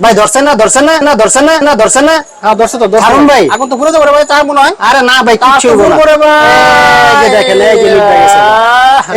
ভাই ধরছেন না ধরছেন না না ধরছেন না না ধরছেন না। হ্যাঁ ধরছে তো ধরুন ভাই। এখন তো ঘুরে যাব ভাই তার মনে হয়? আরে না ভাই ভাই। দেখেন এই যে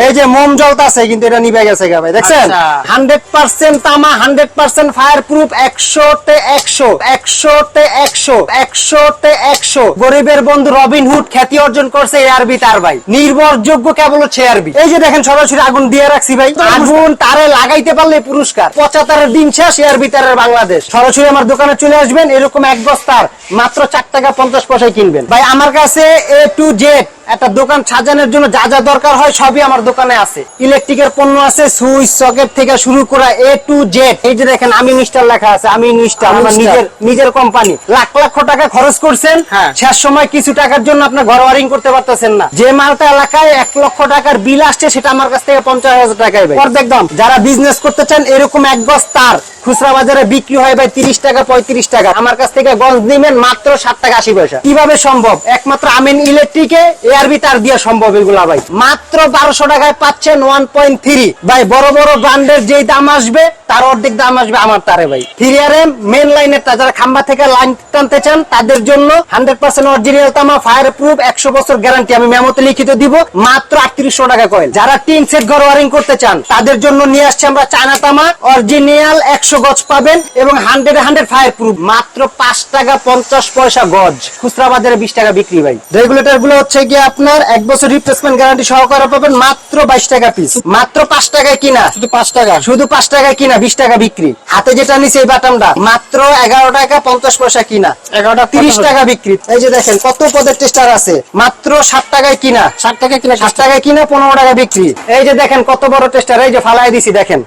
এই যে মোম জ্বলতাছে কিন্তু এটা নিভে গেছে গা ভাই দেখছেন? আচ্ছা। হান্ড্রেড পার্সেন্ট তামা হান্ড্রেড পার্সেন্ট ফায়ার প্রুফ একশো তে একশো একশো তে একশো। একশো তে একশো গরিবের বন্ধু রবিন হুড খ্যাতি অর্জন করছে এআরবি তার ভাই। নির্ভরযোগ্য কেবল হচ্ছে এআরবি এই যে দেখেন সরাসরি আগুন দিয়ে রাখছি ভাই। আগুন তারে লাগাইতে পারলে পুরস্কার। পঁচাত্তরের দিন শেষ এআরবি তারের বাংলাদেশ। সরাসরি আমার দোকানে চলে আসবেন এরকম এক বস্তার মাত্র চার টাকা পঞ্চাশ পয়সায় কিনবেন। ভাই আমার কাছে এ টু জেড একটা দোকান সাজানোর জন্য যা যা দরকার হয় সবই আমার দোকানে আছে। ইলেকট্রিকের পণ্য আছে সুইচ সকেট থেকে শুরু করা এ টু জেড এই যে দেখেন আমি মিস্টার লেখা আছে আমি মিস্টার আমার নিজের নিজের কোম্পানি। লাখ লাখ টাকা খরচ করছেন। হ্যাঁ। শেষ সময় কিছু টাকার জন্য আপনার ঘর ওয়ারিং করতে পারতেছেন না। যে মালটা এলাকায় এক লক্ষ টাকার বিল আসছে সেটা আমার কাছ থেকে পঞ্চাশ হাজার টাকায় অর্ধেক দাম। যারা বিজনেস করতে চান এরকম এক গজ তার খুচরা বাজারে বিক্রি হয় ভাই তিরিশ টাকা পঁয়ত্রিশ টাকা। আমার কাছ থেকে গজ নিবেন মাত্র ষাট টাকা আশি পয়সা। কীভাবে সম্ভব? একমাত্র আমিন ইলেকট্রিকে এআরবি তার দিয়ে সম্ভব এগুলা ভাই। মাত্র বারোশো টাকায় পাচ্ছেন ওয়ান পয়েন্ট থ্রি ভাই, বড় বড় ব্র্যান্ডের যেই দাম আসবে, তার অর্ধেক দাম আসবে আমার তারে ভাই। থ্রি আর এম মেন লাইনের যারা খাম্বা থেকে লাইন টানতে চান, তাদের জন্য হান্ড্রেড পার্সেন্ট অরিজিনাল তামা ফায়ার প্রুফ একশো বছর গ্যারান্টি আমি মেমোতে লিখিত দিব, মাত্র আটত্রিশশো টাকা কয়েন যারা টিন সেট ঘর ওয়ারিং করতে চান, তাদের জন্য নিয়ে আসছে আমরা চায়না তামা অরিজিনাল একশো গজ পাবেন এবং হান্ড্রেড হান্ড্রেড ফায়ার প্রুফ মাত্র পাঁচ টাকা পঞ্চাশ পয়সা গজ। খুচরা বাজারে বিশ টাকা বিক্রি ভাই। রেগুলেটরগুলো হচ্ছে গিয়ে আপনার এক বছর রিপ্লেসমেন্ট গ্যারান্টি সহকারে পাবেন মাত্র বাইশ টাকা পিস মাত্র পাঁচ টাকায় কিনা? শুধু পাঁচ টাকা। শুধু পাঁচ টাকা কিনা? বিশ টাকা বিক্রি। হাতে যেটা নিছে এই বাটামটা মাত্র এগারো টাকা পঞ্চাশ পয়সা কিনা? এগারোটা তিরিশ টাকা বিক্রি। এই যে দেখেন কত পদের টেস্টার আছে? মাত্র ষাট টাকায় কিনা? ষাট টাকা কিনা ষাট টাকায় কিনা পনেরো টাকা বিক্রি। এই যে দেখেন কত বড় টেস্টার এই যে ফালাই দিছি দেখেন।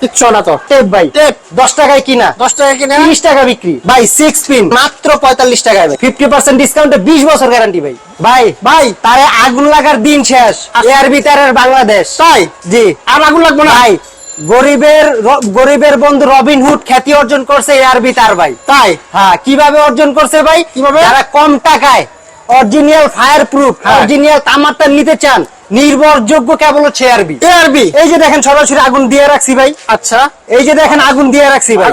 কিচ্ছু না তো। টেপ ভাই। টেপ। দশ টাকায় কিনা। দশ টাকা কিনা তিরিশ টাকা বিক্রি। ভাই সিক্স পিন মাত্র পঁয়তাল্লিশ টাকায় ফিফটি পার্সেন্ট ডিসকাউন্টে বিশ বছর গ্যারান্টি ভাই। ভাই ভাই তারে আগুন লাগার দিন শেষ। বাংলাদেশ। তাই? জি। আর আগুন লাগবে না? ভাই গরিবের গরিবের বন্ধু রবিন হুড খ্যাতি অর্জন করছে এআরবি তার ভাই। তাই? হ্যাঁ কীভাবে অর্জন করছে ভাই? কীভাবে? যারা কম টাকায় অরিজিনাল ফায়ার প্রুফ। অরিজিনাল তামারটা নিতে চান নির্ভরযোগ্য কেবল হচ্ছে এআরবি এআরবি এই যে দেখেন সরাসরি আগুন দিয়ে রাখছি ভাই। আচ্ছা। এই যে দেখেন আগুন দিয়ে রাখছি ভাই।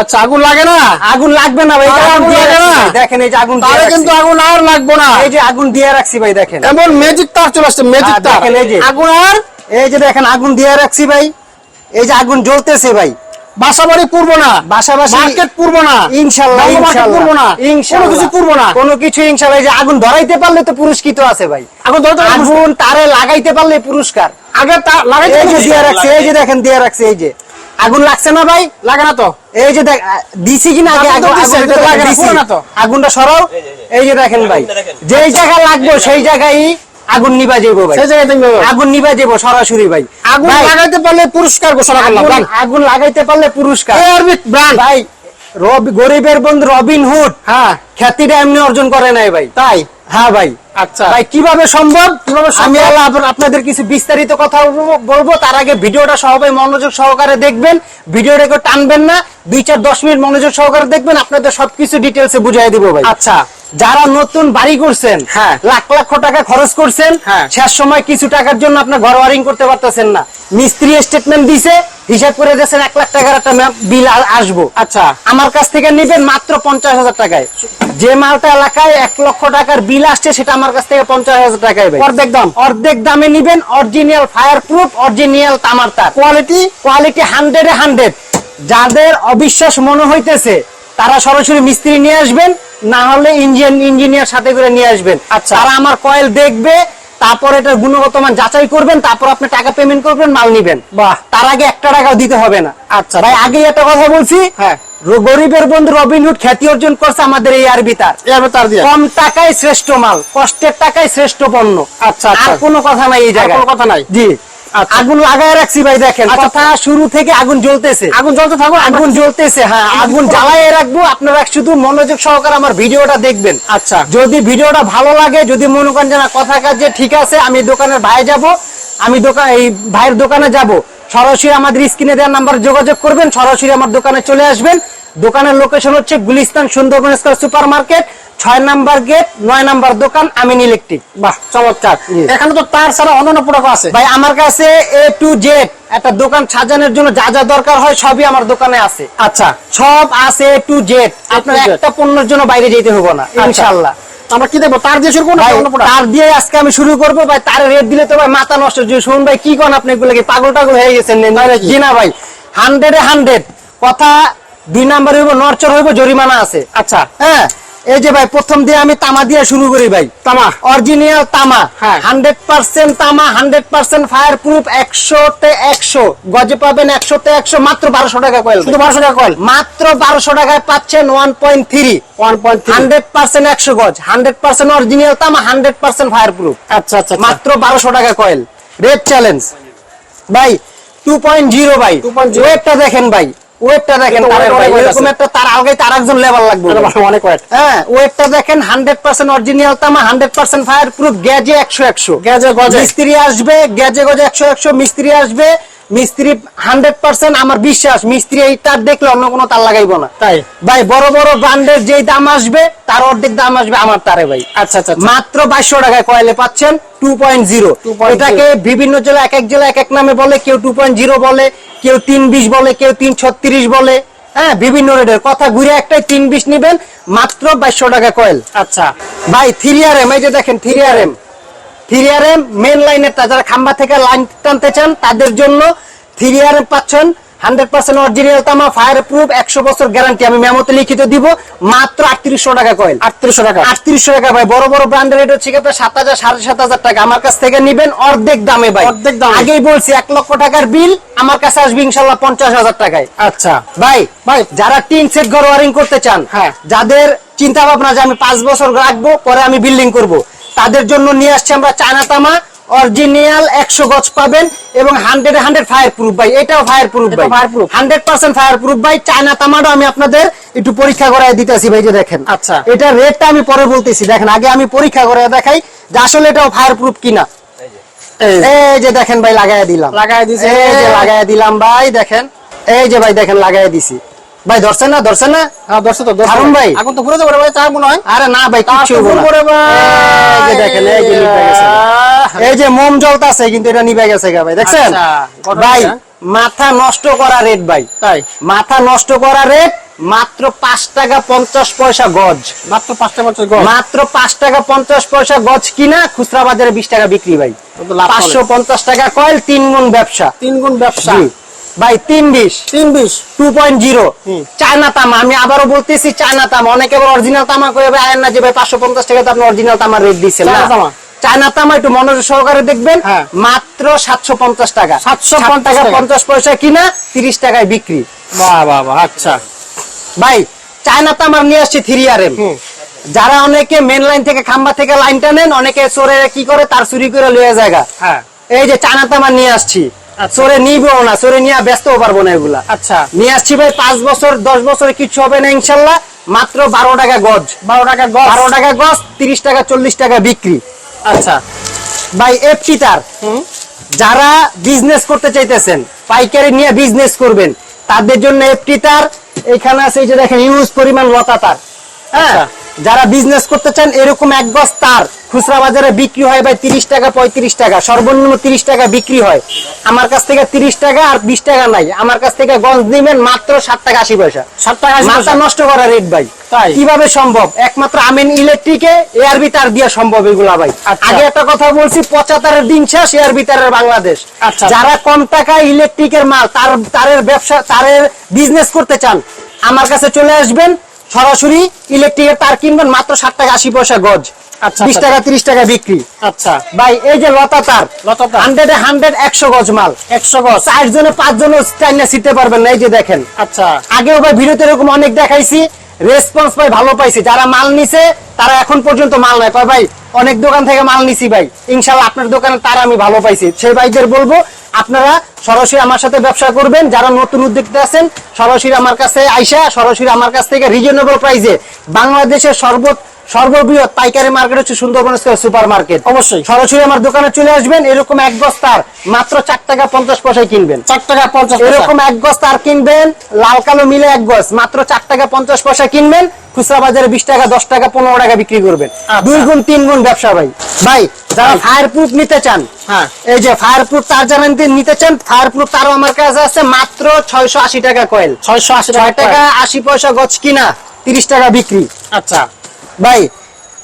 আচ্ছা আগুন লাগে না? আগুন লাগবে না ভাই এই যে আরে আগুন লাগে না? দেখেন এই যে আগুন দিয়ে তাহলে কিন্তু আগুন আর লাগবো না। এই যে আগুন দিয়ে রাখছি ভাই দেখেন। এমন ম্যাজিক তার চলে আসছে ম্যাজিক তার। দেখেন এই যে। আগুন আর? এই যে দেখেন আগুন দিয়ে রাখছি ভাই। এই যে আগুন জ্বলতেছে ভাই। বাসা বাড়ি না। বাসাবাসি মার্কেট পুরবো না। ইনশাল্লাহ বাংলা মার্কেট ইনশাল্লাহ। পুরবো না। ইনশাল্লাহ। কিছু পুরবো না। কোনো কিছু ইনশাল্লাহ যে আগুন ধরাইতে পারলে তো পুরস্কৃত আছে ভাই। আগুন ধরতে আগুন তারে লাগাইতে পারলে পুরস্কার। আগে লাগাইতে। দিয়ে রাখছে এই যে দেখেন দিয়ে রাখছে এই যে। আগুন লাগছে না ভাই? লাগে না তো। এই যে দেখ দিছি কিনা আগে আগুনটা না, দিছি। পুরো না তো। আগুনটা সরাও। এই যে দেখেন ভাই যেই জায়গা লাগবে সেই জায়গায় আগুন নিবা যাব ভাই আগুন নিবা যাব সরাসরি ভাই। আগুন লাগাইতে পারলে পুরস্কার ঘোষণা করলাম আগুন- লাগাইতে পারলে পুরস্কার। ভাই রবি গরিবের বন্ধু রবিন হুড হ্যাঁ। খ্যাতিটা এমনি অর্জন করে নাই ভাই। তাই? হ্যাঁ ভাই। আচ্ছা। ভাই কীভাবে সম্ভব? আমি আপনাদের কিছু বিস্তারিত কথা বলবো- বলব তার আগে ভিডিওটা সবাই মনোযোগ সহকারে দেখবেন। ভিডিওটা কেউ টানবেন না। দুই চার দশ মিনিট মনোযোগ সহকারে দেখবেন। আপনাদের সবকিছু ডিটেলসে বুঝাই দিব ভাই। আচ্ছা। যারা নতুন বাড়ি করছেন হ্যাঁ। লাখ টাকা খরচ করছেন হ্যাঁ। শেষ সময় কিছু টাকার জন্য আপনার ঘর ওয়ারিং করতে পারতেছেন না। মিস্ত্রি স্টেটমেন্ট দিছে হিসাব করে দিয়েছেন এক লাখ টাকার একটা বিল আসব। আচ্ছা। আমার কাছ থেকে নেবেন মাত্র পঞ্চাশ হাজার টাকায়। যে মালটা এলাকায় এক লক্ষ টাকার বিল আসছে সেটা আমার কাছ থেকে পঞ্চাশ হাজার টাকায় অর্ধেক দাম। অর্ধেক দামে নিবেন অরিজিনাল ফায়ার প্রুফ অরিজিনাল তামার তার। কোয়ালিটি কোয়ালিটি হান্ড্রেডে হান্ড্রেড যাদের অবিশ্বাস মনে হইতেছে তারা সরাসরি মিস্ত্রি নিয়ে আসবেন না হলে ইঞ্জিন ইঞ্জিনিয়ার সাথে করে নিয়ে আসবেন। আচ্ছা। তারা আমার কয়েল দেখবে তারপর এটার গুণগত মান যাচাই করবেন তারপর আপনি টাকা পেমেন্ট করবেন মাল নিবেন। বাহ। তার আগে একটা টাকাও দিতে হবে না। আচ্ছা। ভাই আগেই একটা কথা বলছি। হ্যাঁ। গরিবের বন্ধু রবিনহুড খ্যাতি অর্জন করছে আমাদের এই আরবি তার। কম টাকায় শ্রেষ্ঠ মাল কষ্টের টাকায় শ্রেষ্ঠ পণ্য। আচ্ছা, আচ্ছা। আর কোনো কথা নাই এই জায়গায় কোনো কথা নাই। জি। আগুন লাগায় রাখছি ভাই দেখেন আচ্ছা। কথা শুরু থেকে আগুন জ্বলতেছে। আগুন জ্বলতে থাকো আগুন জ্বলতেছে হ্যাঁ আগুন জ্বালায় রাখব। আপনারা শুধু মনোযোগ সহকারে আমার ভিডিওটা দেখবেন। আচ্ছা। যদি ভিডিওটা ভালো লাগে যদি মনে করেন যে না কথা কাজে ঠিক আছে আমি দোকানের ভাই যাব। আমি দোকান এই ভাইয়ের দোকানে যাব। সরাসরি আমাদের স্ক্রিনে দেওয়ার নাম্বার যোগাযোগ করবেন সরাসরি আমার দোকানে চলে আসবেন। দোকানের লোকেশন হচ্ছে Gulistan Sundarban square super market ছয় নাম্বার গেট নয় নাম্বার দোকান আমিন ইলেকট্রিক। বাহ চমৎকার। এখানে তো তার ছাড়া অন্যান্য প্রোডাক্ট আছে। ভাই আমার কাছে এ টু জেড একটা দোকান সাজানোর জন্য যা যা দরকার হয় সবই আমার দোকানে আছে। আচ্ছা। সব আছে এ টু জেড আপনার একটা পণ্যের জন্য বাইরে যেতে হবে না ইনশাল্লাহ। আমরা কি দেখব? তার দিয়ে শুরু করব তার দিয়ে আজকে আমি শুরু করব। ভাই তার রেট দিলে তো ভাই মাথা নষ্ট। শুনুন ভাই কি করেন আপনি এগুলো কি পাগল টাগল হয়ে গেছেন? না ভাই হান্ড্রেডে হান্ড্রেড কথা দুই নাম্বার হইব নরচর হইব জরিমানা আছে। আচ্ছা। হ্যাঁ? এই যে ভাই প্রথম দিয়ে আমি তামা দিয়ে শুরু করি ভাই। তামা? অরিজিনাল তামা। হ্যাঁ। হান্ড্রেড পার্সেন্ট তামা হান্ড্রেড পার্সেন্ট ফায়ার প্রুফ একশোতে একশো। গজে পাবেন একশোতে একশো মাত্র বারোশো টাকা কয়েল শুধু বারোশো টাকা কয়েল মাত্র বারোশো টাকায় পাচ্ছেন one point three one point hundred percent একশো গজ। হান্ড্রেড পার্সেন্ট অরিজিনাল তামা হান্ড্রেড পার্সেন্ট ফায়ার প্রুফ আচ্ছা আচ্ছা আচ্ছা। মাত্র বারোশো টাকা কয়েল রেড চ্যালেঞ্জ ভাই টু পয়েন্ট জিরো ভাই। 2.0 ওয়েটটা দেখেন ভাই। ওয়েটটা দেখেন এরকম একটা তার আগে তার একজন লেবার লাগবে অনেক ওয়েট হ্যাঁ ওয়েটটা দেখেন হান্ড্রেড পার্সেন্ট অরিজিনাল তামা হান্ড্রেড পার্সেন্ট ফায়ার প্রুফ গ্যাজে একশো একশো। গেজে গজে। মিস্ত্রি আসবে গ্যাজে গজে একশো একশো মিস্ত্রি আসবে মিস্ত্রি হান্ড্রেড পার্সেন্ট আমার বিশ্বাস মিস্ত্রি এই তার দেখলে অন্য কোনো তার লাগাইবো না। তাই? ভাই বড় বড় ব্র্যান্ডের যেই দাম আসবে তার অর্ধেক দাম আসবে আমার তারে ভাই। আচ্ছা আচ্ছা আচ্ছা। মাত্র বাইশশো টাকায় কয়েলে পাচ্ছেন টু পয়েন্ট জিরো এটাকে বিভিন্ন জেলা এক এক জেলা এক এক নামে বলে কেউ টু পয়েন্ট জিরো বলে কেউ তিন বিশ বলে কেউ তিন ছত্রিশ বলে। হ্যাঁ বিভিন্ন রেটের। কথা ঘুরে একটাই তিন বিশ নিবেন মাত্র বাইশশো টাকা কয়েল। আচ্ছা। ভাই থ্রি আর এম এই যে দেখেন three R M three R M main লাইনের যারা খাম্বা থেকে লাইন টানতে চান তাদের জন্য থ্রি আর এম পাচ্ছেন হান্ড্রেড পার্সেন্ট অরিজিনাল তামা ফায়ার প্রুফ একশো বছর গ্যারান্টি আমি মেমোতে লিখিত দিব মাত্র আটত্রিশশো টাকা কয়েল আটত্রিশশো টাকা। আটত্রিশশো টাকা ভাই। বড় বড় ব্র্যান্ডের রেট হচ্ছে আপনার সাত হাজার সাড়ে সাত হাজার টাকা। আমার কাছ থেকে নিবেন অর্ধেক দামে ভাই। অর্ধেক দামে। আগেই বলছি এক লক্ষ টাকার বিল আমার কাছে আসবে ইনশাল্লাহ পঞ্চাশ হাজার টাকায়। আচ্ছা। ভাই ভাই। যারা টিন সেট ঘর ওয়ারিং করতে চান হ্যাঁ। যাদের চিন্তা ভাবনা যে আমি পাঁচ বছর রাখব পরে আমি বিল্ডিং করব তাদের জন্য নিয়ে আসছি আমরা চায়না তামা অরিজিনাল একশো গজ পাবেন এবং হান্ড্রেড হান্ড্রেড ফায়ার প্রুফ ভাই এটাও ফায়ার প্রুফ ভাই। fireproof? Hundred percent fireproof ভাই চায়না তামাটাও আমি আপনাদের একটু পরীক্ষা করাই দিতেছি ভাই যে দেখেন। আচ্ছা। এটা রেটটা আমি পরে বলতেছি দেখেন আগে আমি পরীক্ষা করে দেখাই যে আসলে এটাও ফায়ার প্রুফ কিনা। এই এই যে দেখেন ভাই লাগাই দিলাম। লাগাই দিছে। এই যে লাগাই দিলাম ভাই দেখেন। এই যে ভাই দেখেন লাগাই দিছি। ভাই ধরছেন না ধরছেন না? হ্যাঁ দর্শক তো হারুন ভাই। এখন তো ঘুরে যাব ভাই চার মনে হয়। আরে না ভাই না। এই যে দেখেন এই যে নিভে গেছে। এই যে মোম জ্বলতাছে কিন্তু এটা নিভে গেছে ভাই দেখছেন? আচ্ছা, ভাই মাথা নষ্ট করা রেট ভাই। তাই? মাথা নষ্ট করা রেট মাত্র পাঁচ টাকা পঞ্চাশ পয়সা গজ। মাত্র পাঁচটা বছর গল্প মাত্র পাঁচ টাকা পঞ্চাশ পয়সা গজ কিনা খুচরা বাজারে বিশ টাকা বিক্রি ভাই। পাঁচশো পঞ্চাশ টাকা কয়েল তিন গুণ ব্যবসা। তিন গুণ ব্যবসা। ভাই তিন বিশ। তিন বিশ। Two point zero. চায়না তামা আমি আবারও বলতেছি চায়না তামা। অনেকে আবার অরিজিনাল তামা করে ভাই আয়েন না যে ভাই পাঁচশো পঞ্চাশ টাকা তো আপনি অরিজিনাল তামার রেট দিচ্ছেন চায়না তামা। চায়না তামা একটু মনোযোগ সহকারে দেখবেন হ্যাঁ। মাত্র সাতশো পঞ্চাশ টাকা। 750 টাকা। পঞ্চাশ পয়সা কিনা তিরিশ টাকায় বিক্রি। বাহ বাহ বাহ আচ্ছা। ভাই চায়না তামার নিয়ে আসছি থ্রি আর এম যারা অনেকে মেন লাইন থেকে খাম্বা থেকে লাইনটা নেন অনেকে চোরে কি করে তার চুরি করে লয়ে জায়গা হ্যাঁ। এই যে চায়না তামা নিয়ে আসছি। চোরে নিবও না চোরে নিয়ে ব্যস্তও পারব না এগুলা। আচ্ছা। নিয়ে আসছি ভাই পাঁচ বছর দশ বছরে কিছু হবে না ইনশাল্লাহ মাত্র বারো টাকা গজ। বারো টাকা গজ। বারো টাকা গজ তিরিশ টাকা চল্লিশ টাকা বিক্রি। আচ্ছা। ভাই এফটি তার। যারা বিজনেস করতে চাইতেছেন পাইকারি নিয়ে বিজনেস করবেন তাদের জন্য এফটি তার। এখানে আছে এই যে দেখেন ইউজ পরিমাণ লতা তার। হ্যাঁ আচ্ছা। যারা বিজনেস করতে চান এরকম এক গজ তার খুচরা বাজারে বিক্রি হয় ভাই তিরিশ টাকা পঁয়ত্রিশ টাকা। সর্বনিম্ন তিরিশ টাকা বিক্রি হয়। আমার কাছ থেকে তিরিশ টাকা আর বিশ টাকা নাই। আমার কাছ থেকে গঞ্জ নিবেন মাত্র সাত টাকা আশি পয়সা। সাত টাকা মাথা নষ্ট করা রেট ভাই। তাই? কীভাবে সম্ভব? একমাত্র আমিন ইলেকট্রিকে এআরবি তার দিয়ে সম্ভব এগুলা ভাই। আচ্ছা। আগে একটা কথা বলছি পঁচাত্তরের দিন শেষ এআরবি তারের বাংলাদেশ। আচ্ছা। যারা কম টাকায় ইলেকট্রিকের মাল তার তারের ব্যবসা তারের বিজনেস করতে চান আমার কাছে চলে আসবেন। সরাসরি ইলেকট্রিকের তার কিনবেন মাত্র ষাট টাকা আশি পয়সা গজ। আচ্ছা, বিশ আচ্ছা। টাকা তিরিশ টাকা বিক্রি। আচ্ছা। ভাই এই যে লতা তার লতা হান্ড্রেড হান্ড্রেড একশো গজ মাল। একশো গজ। চার জনে পাঁচ জনে চাইনা শিখতে পারবেন না এই যে দেখেন। আচ্ছা। আগেও ভাই ভিডিওতে এরকম অনেক দেখাইছি রেসপন্স ভাই ভালো পাইছে। যারা মাল নিছে, তারা এখন পর্যন্ত মাল নাই। কয় ভাই, অনেক দোকান থেকে মাল নিছি ভাই। ইনশাল্লাহ আপনার দোকানে তারা আমি ভালো পাইছি। সেই ভাইদের বলব, আপনারা সরাসরি আমার সাথে ব্যবসা করবেন। যারা নতুন উদ্যোক্তা আছেন, সরাসরি আমার কাছে আইসা, সরাসরি আমার কাছ থেকে রিজনেবল প্রাইসে বাংলাদেশের সর্ব সর্ববৃহৎ পাইকারি মার্কেট হচ্ছে সুন্দরবন সুপার মার্কেট অবশ্যই। সরাসরি আমার দোকানে চলে আসবেন এরকম এক বস্তার মাত্র চার টাকা পঞ্চাশ পয়সায় কিনবেন চার টাকা পঞ্চাশ। এরকম এক গজ তার কিনবেন লাল কালো মিলে এক গজ মাত্র চার টাকা পঞ্চাশ পয়সা কিনবেন খুচরা বাজারে বিশ টাকা দশ টাকা পনেরো টাকা বিক্রি করবেন আচ্ছা। দুই গুণ তিন গুণ ব্যবসা ভাই ভাই যারা। ফায়ার প্রুফ নিতে চান হ্যাঁ। এই যে ফায়ার প্রুফ তার যারা নিতে- চান ফায়ার প্রুফ তারও আমার কাছে আছে মাত্র ছয়শো আশি টাকা কয়েল ছয়শো আশি টাকা টাকা আশি পয়সা গজ কিনা তিরিশ টাকা বিক্রি আচ্ছা ভাই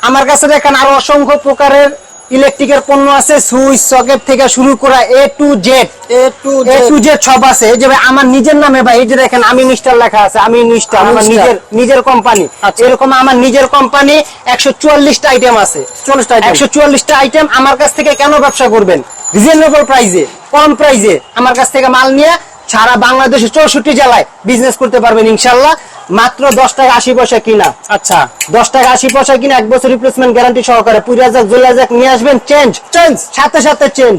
আমার কাছে দেখেন আরও অসংখ্য প্রকারের ইলেকট্রিকের পণ্য আছে সুইচ সকেট থেকে শুরু করা A to Z A to A to Z সব আছে। এই যে ভাই আমার নিজের নামে ভাই এই যে দেখেন আমি নিস্টার লেখা আছে আমি নিস্টার আমার নিজের নিজের কোম্পানি আচ্ছা। এরকম আমার নিজের কোম্পানি একশো চুয়াল্লিশটা আইটেম আছে। চল্লিশটা। একশো চুয়াল্লিশটা আইটেম আমার কাছ থেকে কেন ব্যবসা করবেন? রিজনেবল প্রাইসে কম প্রাইসে আমার কাছ থেকে মাল নিয়ে সারা বাংলাদেশের চৌষট্টি জেলায় বিজনেস করতে পারবেন ইনশাল্লাহ। মাত্র দশ টাকা আশি পয়সা কিনা। আচ্ছা। দশ টাকা আশি পয়সা কিনে এক বছর রিপ্লেসমেন্ট গ্যারান্টি সহকারে পুরা যাক জুলা যাক নিয়ে আসবেন। চেঞ্জ চেঞ্জ সাথে সাথে চেঞ্জ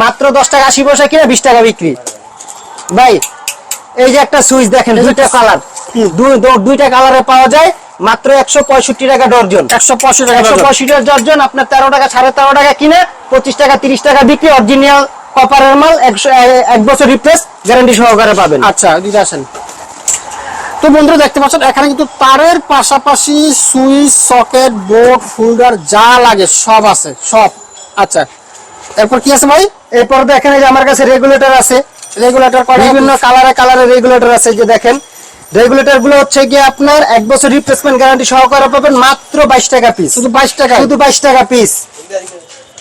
মাত্র দশ টাকা আশি পয়সা কিনে বিশ টাকা বিক্রি। ভাই এই যে একটা সুইচ দেখেন দুইটা কালার দুইটা কালারে পাওয়া যায় মাত্র একশো পঁয়ষট্টি টাকা ডর্জন। একশো পঁয়ষট্টি টাকা একশো। পঁয়ষট্টি টাকা ডর্জন আপনার তেরো টাকা সাড়ে তেরো টাকা কিনে পঁচিশ টাকা তিরিশ টাকা বিক্রি অরিজিনাল কপারের মাল একশো এক বছর রিপ্লেস গ্যারান্টি সহকারে পাবেন। আচ্ছা দিতে আসেন। তো বন্ধুরা দেখতে পাচ্ছেন এখানে কিন্তু তারের পাশাপাশি সুইচ সকেট বোর্ড ফোল্ডার যা লাগে সব আছে সব। আচ্ছা এরপর কি আছে ভাই? এরপর দেখেন এই যে আমার কাছে রেগুলেটর আছে। রেগুলেটর বিভিন্ন কালারে কালারে রেগুলেটর আছে এই যে দেখেন। রেগুলেটরগুলো হচ্ছে গিয়ে আপনার এক বছর রিপ্লেসমেন্ট গ্যারান্টি সহকারে পাবেন মাত্র বাইশ টাকা পিস শুধু বাইশ টাকা শুধু বাইশ টাকা পিস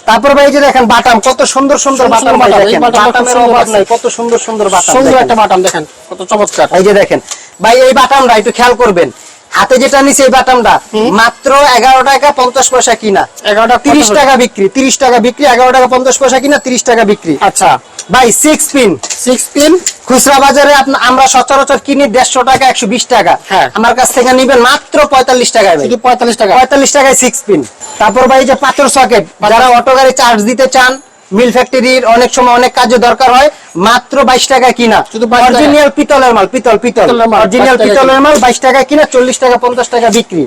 তারপর ভাই যে দেখেন বাটাম কত সুন্দর সুন্দর বাটাম দেখেন। বাটামের অভাব নাই কত সুন্দর সুন্দর বাটাম সুন্দর একটা বাটাম দেখেন কত চমৎকার। এই যে দেখেন ভাই এই বাটামটা একটু খেয়াল করবেন। হাতে যেটা নিছে এই বাটামটা মাত্র এগারো টাকা পঞ্চাশ পয়সা কিনা। এগারোটা তিরিশ টাকা বিক্রি তিরিশ টাকা বিক্রি এগারো টাকা পঞ্চাশ পয়সা কিনা তিরিশ টাকা বিক্রি। আচ্ছা। ভাই সিক্স পিন সিক্স পিন খুচরা বাজারে আমরা সচরাচর কিনি দেড়শো টাকা একশো বিশ টাকা। হ্যাঁ। আমার কাছ থেকে নিবেন মাত্র পঁয়তাল্লিশ টাকায় পঁয়তাল্লিশ টাকা? পঁয়তাল্লিশ টাকায় সিক্স পিন তারপর ভাই যে পাথর সকেট যারা অটো গাড়ি চার্জ দিতে চান মিল ফ্যাক্টরির অনেক সময় অনেক কাজে দরকার হয় মাত্র বাইশ টাকা কিনা। শুধু 22 টাকা। অরিজিনাল পিতলের মাল পিতল পিতল। অরিজিনাল পিতলের মাল বাইশ টাকা কিনা চল্লিশ টাকা পঞ্চাশ টাকা বিক্রি।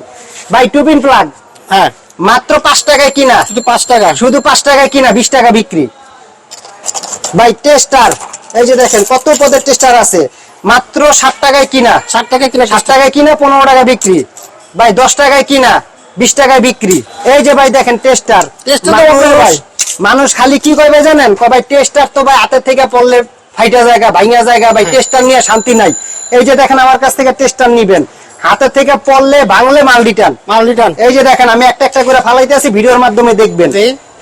ভাই টু পিন প্লাগ হ্যাঁ। মাত্র পাঁচ টাকায় কিনা। শুধু পাঁচ টাকা। শুধু পাঁচ টাকায় কিনা বিশ টাকা বিক্রি। ভাই টেস্টার এই যে দেখেন কত পদের টেস্টার আছে। মাত্র ষাট টাকায় কিনা। ষাট টাকায় কিনা ষাট টাকায় কিনা পনেরো টাকা বিক্রি। ভাই দশ টাকায় কিনা বিশ টাকায় বিক্রি। এই যে ভাই দেখেন টেস্টার মানুষ খালি কি করবে জানেন? ক ভাই টেস্টার তো ভাই হাতের থেকে পড়লে ফাইটা জায়গা ভাইঙা জায়গা ভাই টেস্টার নিয়ে শান্তি নাই। এই যে দেখেন আমার কাছ থেকে টেস্টার নিবেন। হাতের থেকে পড়লে ভাঙলে মাল রিটার্ন মাল রিটার্ন এই যে দেখেন আমি একটা একটা করে ফালাইতে আছি ভিডিওর মাধ্যমে দেখবেন।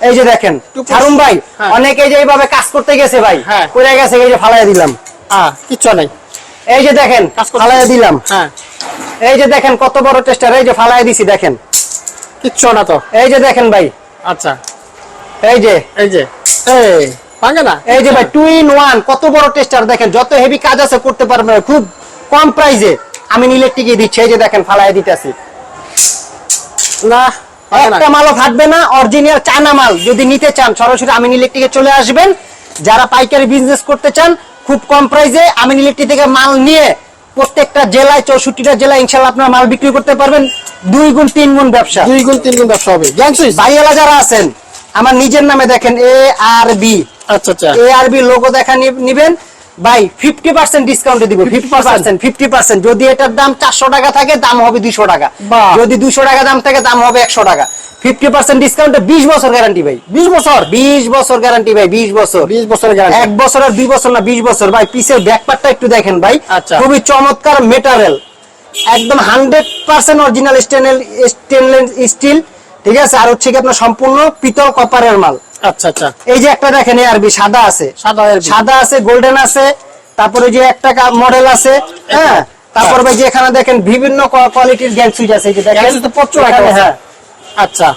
এই যে দেখেন ছাড়ুন ভাই হ্যাঁ। অনেকে যে এইভাবে কাজ করতে গেছে ভাই হ্যাঁ। করে গেছে এই যে ফালাই দিলাম। হ্যাঁ কিচ্ছু নাই। এই যে দেখেন কাজ করতে- ফালাই দিলাম। হ্যাঁ। এই যে দেখেন কত বড় টেস্টার এই যে ফালাই দিছি দেখেন। কিচ্ছু না তো। এই যে দেখেন ভাই। আচ্ছা। এই যে। এই যে। এই ভাঙে না? এই যে ভাই টু ইন ওয়ান কত বড় টেস্টার দেখেন যত হেভি কাজ আছে করতে পারবেন খুব কম প্রাইসে আমি ইলেকট্রিকে দিচ্ছি এই যে দেখেন ফালাই দিতেছি। না একটা মালও ফাটবে না অরিজিনাল চায়না মাল। যদি নিতে চান সরাসরি আমিন ইলেকট্রিকে চলে আসবেন। যারা পাইকারি বিজনেস করতে চান খুব কম প্রাইসে আমিন ইলেকট্রিক থেকে মাল নিয়ে প্রত্যেকটা জেলায় চৌষট্টিটা জেলায় ইনশাল্লাহ আপনার মাল বিক্রি করতে পারবেন। দুই গুণ তিন গুণ ব্যবসা। দুই গুণ তিন গুণ ব্যবসা হবে। সুইচ ভাইয়ালা যারা আছেন আমার নিজের নামে দেখেন এ আর বি আচ্ছা আচ্ছা। এ আর বি লোগো দেখা নিবেন। ভাই ফিফটি পার্সেন্ট ডিসকাউন্টে দিব ফিফটি পার্সেন্ট ফিফটি পার্সেন্ট যদি এটার দাম চারশো টাকা থাকে দাম হবে দুইশো টাকা। যদি দুইশো টাকা দাম থাকে দাম হবে একশো টাকা। ফিফটি পার্সেন্ট ডিসকাউন্টে বিশ বছর গ্যারান্টি ভাই। বিশ বছর? বিশ বছর গ্যারান্টি ভাই বিশ বছর। বিশ বছরের গ্যারান্টি এক বছর আর দুই বছর না বিশ বছর। ভাই পিসের ব্যাকপারটা একটু দেখেন ভাই। আচ্ছা। খুবই চমৎকার মেটারেল একদম hundred percent original stainless stainless steel ঠিক আছে? আর হচ্ছে কি আপনার সম্পূর্ণ পিতল কপারের মাল। আচ্ছা আচ্ছা। এই যে একটা দেখেন আরবি সাদা আছে। সাদা সাদা আছে গোল্ডেন আছে তারপরে যে একটা মডেল আছে হ্যাঁ? তারপর ভাই যে এখানে দেখেন বিভিন্ন কোয়ালিটির গ্যাং সুইচ আছে এই যে দেখেন। তো প্রচুর আছে। হ্যাঁ। আচ্ছা।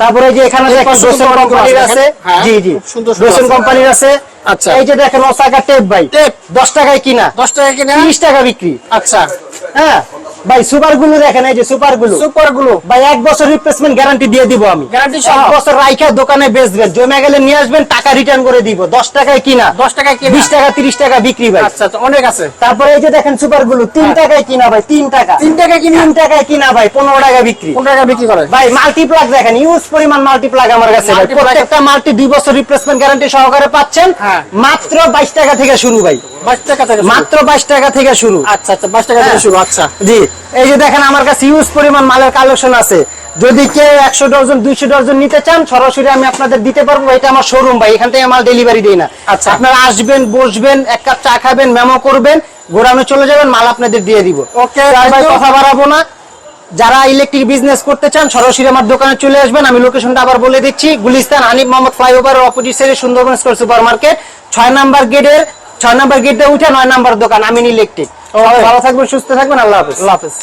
তারপরে যে এখানে দেখেন ডোসেন কোম্পানির আছে। জি জি। ডোসেন আছে। কোম্পানির আছে। আচ্ছা। এই যে দেখেন ওসাকা টেপ ভাই। টেপ। দশ টাকায় কিনা। দশ টাকায় কিনা? তিরিশ টাকা বিক্রি। আচ্ছা। হ্যাঁ? ভাই সুপারগুলো দেখেন এই যে সুপারগুলো সুপারগুলো ভাই এক বছর রিপ্লেসমেন্ট গ্যারান্টি দিয়ে দিব আমি। Guarantee সহ? বছর রাইখা দোকানে বেচবেন জমে গেলে নিয়ে আসবেন টাকা রিটার্ন করে দিব। দশ টাকায় কিনা? দশ টাকায় কিনা? বিশ টাকা তিরিশ টাকা বিক্রি ভাই। আচ্ছা আচ্ছা অনেক আছে। তারপরে এই যে দেখেন সুপারগুলো তিন টাকায় কিনা ভাই তিন টাকা। তিন টাকায় কিনা? তিন টাকায় কিনা ভাই পনেরো টাকা বিক্রি। কোন টাকা বিক্রি করে। ভাই মাল্টিপ্লাগ দেখেন ইউজ পরিমাণ মাল্টিপ্লাগ আমার কাছে ভাই। প্রত্যেকটা মাল্টি দুই বছর রিপ্লেসমেন্ট গ্যারান্টি সহকারে পাচ্ছেন। হ্যাঁ। মাত্র বাইশ টাকা থেকে শুরু ভাই। বাইশ টাকা থেকে মাত্র বাইশ টাকা থেকে শুরু। আচ্ছা আচ্ছা বাইশ টাকা থেকে হ্যাঁ। শুরু আচ্ছা। জি। এই যে দেখেন আমার কাছে ইউজ পরিমাণ মালের কালেকশন আছে। যদি কেউ একশো ডজন দুইশো ডজন নিতে চান সরাসরি আমি আপনাদের দিতে পারব। এটা আমার শোরুম ভাই এখান থেকে মাল ডেলিভারি দিই না। আচ্ছা। আপনারা আসবেন বসবেন এক কাপ চা খাবেন মেমো করবেন ঘোরানো চলে যাবেন মাল আপনাদের দিয়ে দিব। ওকে. কথা বাড়াবো না। যারা ইলেকট্রিক বিজনেস করতে চান সরাসরি আমার দোকানে চলে আসবেন। আমি লোকেশনটা আবার বলে দিচ্ছি। গুলিস্তান হানিফ মোহাম্মদ ফ্লাইওভার অপোজিট সাইডে সুন্দরবন সুপার মার্কেট ছয় নাম্বার গেটের ছয় নাম্বার গেটে উঠে নয় নাম্বার দোকান আমিন ইলেকট্রিক ভালো থাকবেন সুস্থ থাকবেন আল্লাহ হাফিজ। আল্লাহ হাফেজ।